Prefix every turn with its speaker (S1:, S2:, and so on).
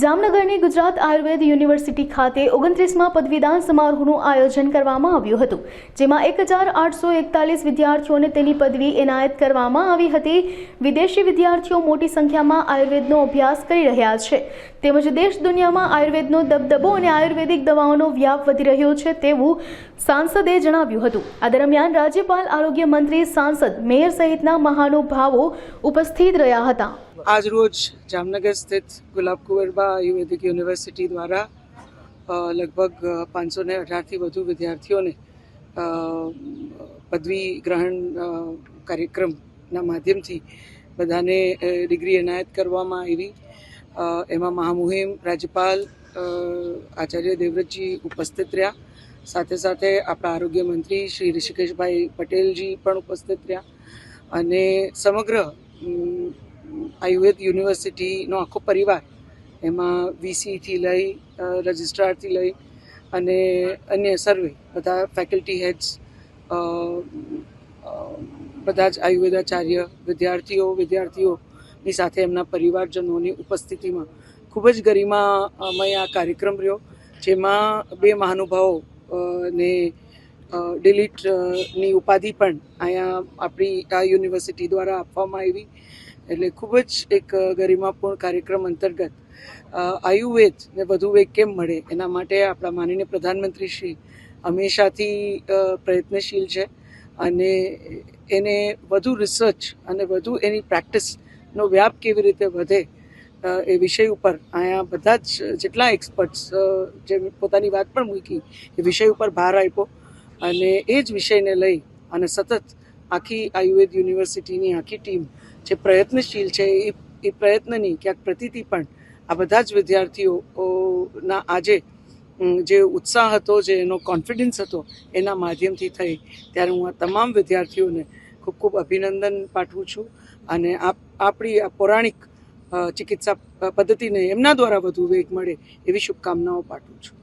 S1: જામનગરની ગુજરાત આયુર્વેદ યુનિવર્સિટી ખાતે ઓગણત્રીસમાં પદવીદાન સમારોહનું આયોજન કરવામાં આવ્યું હતું, જેમાં એક હજાર આઠસો એકતાલીસ વિદ્યાર્થીઓને તેની પદવી એનાયત કરવામાં આવી હતી. વિદેશી વિદ્યાર્થીઓ મોટી સંખ્યામાં આયુર્વેદનો અભ્યાસ કરી રહ્યા છે. તેમજ દેશ દુનિયામાં આયુર્વેદનો દબદબો અને આયુર્વેદિક દવાઓનો વ્યાપ વધી રહ્યો છે તેવું સાંસદે જણાવ્યું હતું. આ દરમિયાન રાજ્યપાલ, આરોગ્ય મંત્રી, સાંસદ, મેયર સહિતના મહાનુભાવો ઉપસ્થિત રહ્યા હતા.
S2: આજ રોજ જામનગર સ્થિત ગુલાબ આયુર્વેદિક યુનિવર્સિટી દ્વારા લગભગ પાંચસો ને અઢારથી વધુ વિદ્યાર્થીઓને પદવી ગ્રહણ કાર્યક્રમના માધ્યમથી બધાને ડિગ્રી એનાયત કરવામાં આવી. એમાં મહામુહિમ રાજ્યપાલ આચાર્ય દેવવ્રતજી ઉપસ્થિત રહ્યા. સાથે સાથે આપણા આરોગ્ય મંત્રી શ્રી ઋષિકેશભાઈ પટેલજી પણ ઉપસ્થિત રહ્યા. અને સમગ્ર આયુર્વેદ યુનિવર્સિટીનો આખો પરિવાર એમાં વીસીથી લઈ રજિસ્ટ્રારથી લઈ અને અન્ય સર્વે બધા ફેકલ્ટી હેડ્સ બધા જ આયુર્વેદાચાર્ય, વિદ્યાર્થીઓ, વિદ્યાર્થીઓની સાથે એમના પરિવારજનોની ઉપસ્થિતિમાં ખૂબ જ ગરિમામય આ કાર્યક્રમ રહ્યો, જેમાં બે મહાનુભાવો ને ડિલીટની ઉપાધિ પણ અહીંયા આપણી આ યુનિવર્સિટી દ્વારા આપવામાં આવી. એટલે ખૂબ જ એક ગરિમાપૂર્ણ કાર્યક્રમ અંતર્ગત આયુર્વેદ ને વધુ વેગ કેમ મળે? એના માટે આપણા માનનીય પ્રધાનમંત્રી શ્રી હંમેશાથી પ્રયત્નશીલ છે અને એને વધુ રિસર્ચ અને વધુ એની પ્રેક્ટિસનો વ્યાપ કેવી રીતે વધે એ વિષય ઉપર અહીંયા બધા જ જેટલા એક્સપર્ટ્સ જે પોતાની વાત પણ મૂકી, એ વિષય ઉપર ભાર આપ્યો અને એ જ વિષયને લઈ અને સતત આખી આયુર્વેદ યુનિવર્સિટીની આખી ટીમ જે પ્રયત્નશીલ છે, એ એ પ્રયત્નની ક્યાંક પ્રતિથી પણ આ બધા જ વિદ્યાર્થીઓના આજે જે ઉત્સાહ હતો, જે એનો કોન્ફિડન્સ હતો, એના માધ્યમથી થઈ. ત્યારે હું આ તમામ વિદ્યાર્થીઓને ખૂબ ખૂબ અભિનંદન પાઠવું છું. અને આપ, આપણી આ પૌરાણિક ચિકિત્સા પદ્ધતિને એમના દ્વારા વધુ વેગ મળે એવી શુભકામનાઓ પાઠવું છું.